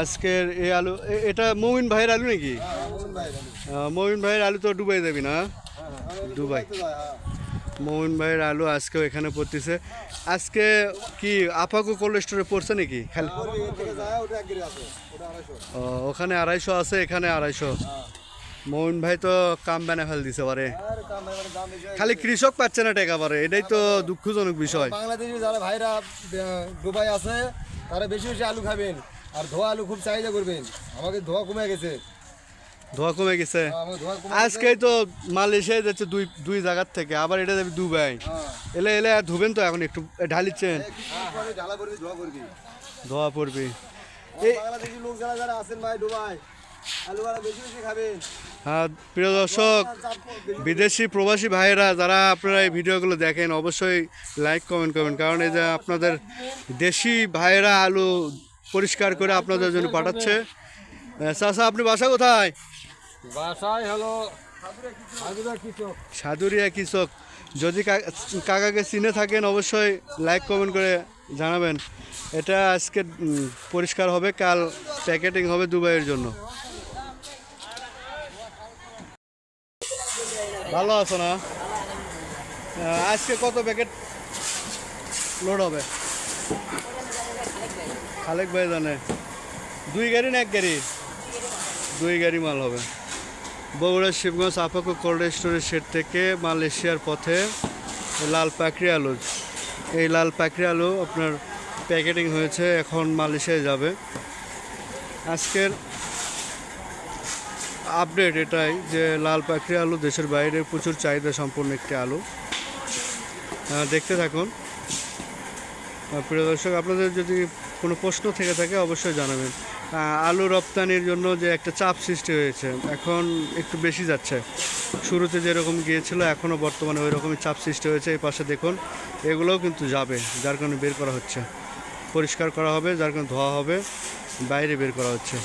আজকের এই আলু এটা মমিন ভাইয়ের আলু নাকি? মমিন ভাইয়ের আলু তো ডুবাই যাবি না? ডুবাই মমিন ভাইয়ের আলু আজকেও এখানে পড়তেছে। আজকে কি আপাকু কোল্ড স্টোরে পড়ছে নাকি? খালি? ওখানে আড়াইশো আছে এখানে আড়াইশো। মমিন ভাই তো কাম বানা ফেল দিছে পারে খালি কৃষক পাচ্ছে না টাকা পারে এটাই তো দুঃখজনক বিষয়। বাংলাদেশি যারা ভাইরা দুবাই আছে তারা বেশি বেশি আলু খাবেন আর ধোয়া আলু খুব চাহিদা করবেন। আমাকে ধোয়া কমে গেছে। ধোয়া কমে গেছে। কমে আজকে তো মালয়েশিয়া যাচ্ছে দুই দুই জায়গার থেকে আবার এটা যাবে দুবাই। এলে এলে আর ধুবেন তো এখন একটু ঢালিচ্ছেন। ধোয়া করবি। ধোয়া পড়বে। এই বাংলাদেশি লোক যারা যারা আছেন ভাই দুবাই আলু বেশি বেশি খাবেন। হ্যাঁ প্রিয় দর্শক বিদেশি প্রবাসী ভাইয়েরা যারা আপনারা এই ভিডিওগুলো দেখেন অবশ্যই লাইক কমেন্ট করবেন কারণ এই যে আপনাদের দেশি ভাইয়েরা আলু পরিষ্কার করে আপনাদের জন্য পাঠাচ্ছে। চাচা আপনি বাসা কোথায়? বাসায় হলো সাদুরিয়া কৃষক। যদি কাকাকে চিনে থাকেন অবশ্যই লাইক কমেন্ট করে জানাবেন। এটা আজকে পরিষ্কার হবে কাল প্যাকেটিং হবে দুবাইয়ের জন্য। ভালো আছো না? আজকে কত প্যাকেট লোড হবে? খালেক ভাই জানে। দুই গাড়ি না এক গাড়ি? দুই গাড়ি মাল হবে। বগুড়ার শিবগঞ্জ, আপাকো কোল্ড স্টোরের শেড থেকে মালয়েশিয়ার পথে লাল পাকড়ি আলু। এই লাল পাকড়ি আলু আপনার প্যাকেটিং হয়েছে, এখন মালয়েশিয়ায় যাবে। আজকের আপডেট এটাই যে লাল পাকড়ি আলু দেশের বাইরে প্রচুর চাহিদা সম্পন্ন একটি আলু। আহ, দেখতে থাকুন। প্রিয় দর্শক আপনাদের যদি কোনো প্রশ্ন থেকে থাকে অবশ্যই জানাবেন। আলু রপ্তানির জন্য যে একটা চাপ সৃষ্টি হয়েছে এখন একটু বেশি যাচ্ছে। শুরুতে যেরকম গিয়েছিল এখনও বর্তমানে ওই রকমই চাপ সৃষ্টি হয়েছে। এই পাশে দেখুন এগুলোও কিন্তু যাবে যার কারণে বের করা হচ্ছে। পরিষ্কার করা হবে যার কারণে ধোয়া হবে বাইরে বের করা হচ্ছে।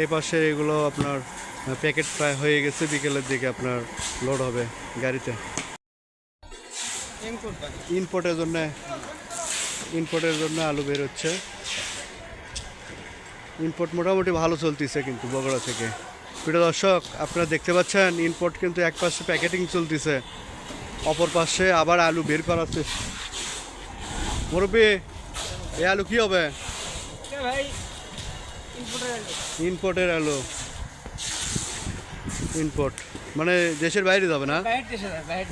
এই পাশে এগুলো আপনার প্যাকেট প্রায় হয়ে গেছে বিকেলের দিকে আপনার লোড হবে গাড়িতে। ইম্পোর্টের জন্য ইম্পোর্টের জন্য আলু বের হচ্ছে। ইম্পোর্ট মোটামুটি ভালো চলতেছে কিন্তু বগুড়া থেকে। প্রিয় দর্শক আপনারা দেখতে পাচ্ছেন ইম্পোর্ট কিন্তু এক পাশে প্যাকেটিং চলতেছে অপর পাশে আবার আলু বের করাচ্ছে মুরব্বী এই আলু কি হবে? ইম্পোর্টের আলু। ইম্পোর্ট মানে দেশের বাইরে যাবে না?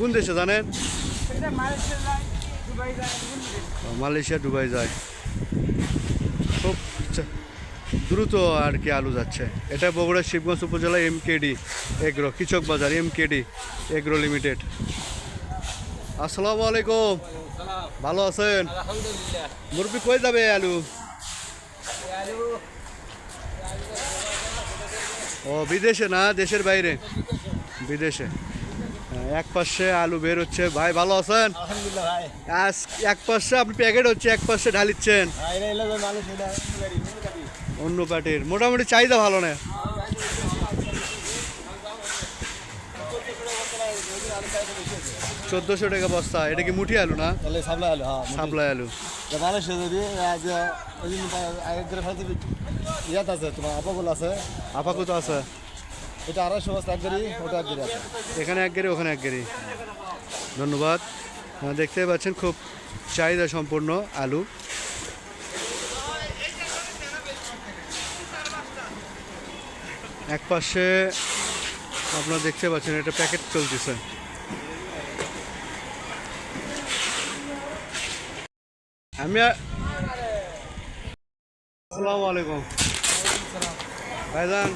কোন দেশে জানেন? মালয়েশিয়া দুবাই যায় খুব দ্রুত আর কি আলু যাচ্ছে। এটা বগুড়া শিবগঞ্জ উপজেলা এমকেডি এগ্রো কৃষক বাজার এমকেডি এগ্রো লিমিটেড। আসসালামু আলাইকুম। ভালো আছেন? মুরব্বী কই যাবে এই আলু ও বিদেশে না দেশের বাইরে? বিদেশে। হ্যাঁ, এক পাশে আলু বের হচ্ছে। ভাই ভালো আছেন? আজ এক পাশে আপনি প্যাকেট হচ্ছে এক পাশে ঢালিচ্ছেন এটা অন্য পার্টির। মোটামুটি চাহিদা ভালো না? চোদ্দোশো টাকা বস্তা। এটা কি মুঠি আলু না? সাপ্লাই আলু হ্যাঁ সাপ্লাই আলু। মানুষ যদি আজ ওই দিন আগে করে ফেলতে ইয়াত আছে তোমার আপাগুলো আছে। আপাকত আছে। এটা আড়াইশো বস্তা এক গাড়ি ওটা এক গাড়ি আছে। এখানে এক গাড়ি ওখানে এক গাড়ি। ধন্যবাদ। আহ, দেখতেই পাচ্ছেন খুব চাহিদা সম্পূর্ণ আলু। এক পাশে আপনারা দেখতে পাচ্ছেন এটা প্যাকেট চলতেছে। আমি আসসালামু আলাইকুম। ভাইজান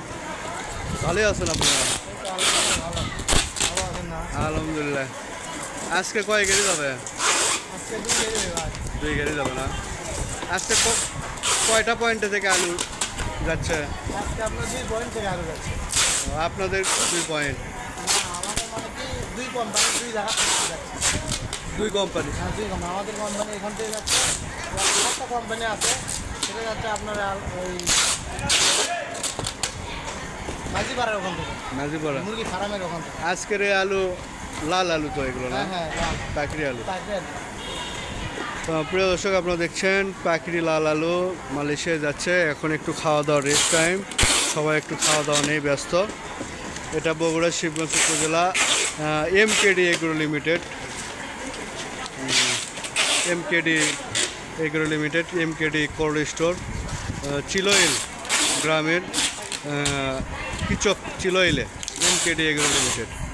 ভালোই আছেন আপনারা? আলহামদুলিল্লাহ। আজকে কয় গাড়ি যাবে? দুই গাড়ি যাবে না? আজকে কয়টা পয়েন্টে থেকে আলু যাচ্ছে? আপনাদের দুই পয়েন্ট আমাদের কি দুই কোম্পানি দুই জায়গা যাচ্ছে। দুই কোম্পানি হ্যাঁ দুই কোম্পানি আমাদের কোম্পানি এখান থেকে যাচ্ছে। একটা কোম্পানি আছে সেটা যাচ্ছে আপনার ওই মাঝিপাড়ার ওখান থেকে। নাজিপাড়া মুরগি ফার্মের ওখান থেকে। আজকের এই আলু লাল আলু তো এগুলো না? হ্যাঁ হ্যাঁ পাকড়ি আলু। তো প্রিয় দর্শক আপনারা দেখছেন পাকড়ি লাল আলু মালয়েশিয়া যাচ্ছে। এখন একটু খাওয়া দাওয়া রেস্ট টাইম সবাই একটু খাওয়া দাওয়া নিয়ে ব্যস্ত। এটা Bogura Shibganj upazila M KD agro limited M KD agro limited M KD cold store Chiloil গ্রামের কিচক চিলোইলে এম কেডি এগ্রো লিমিটেড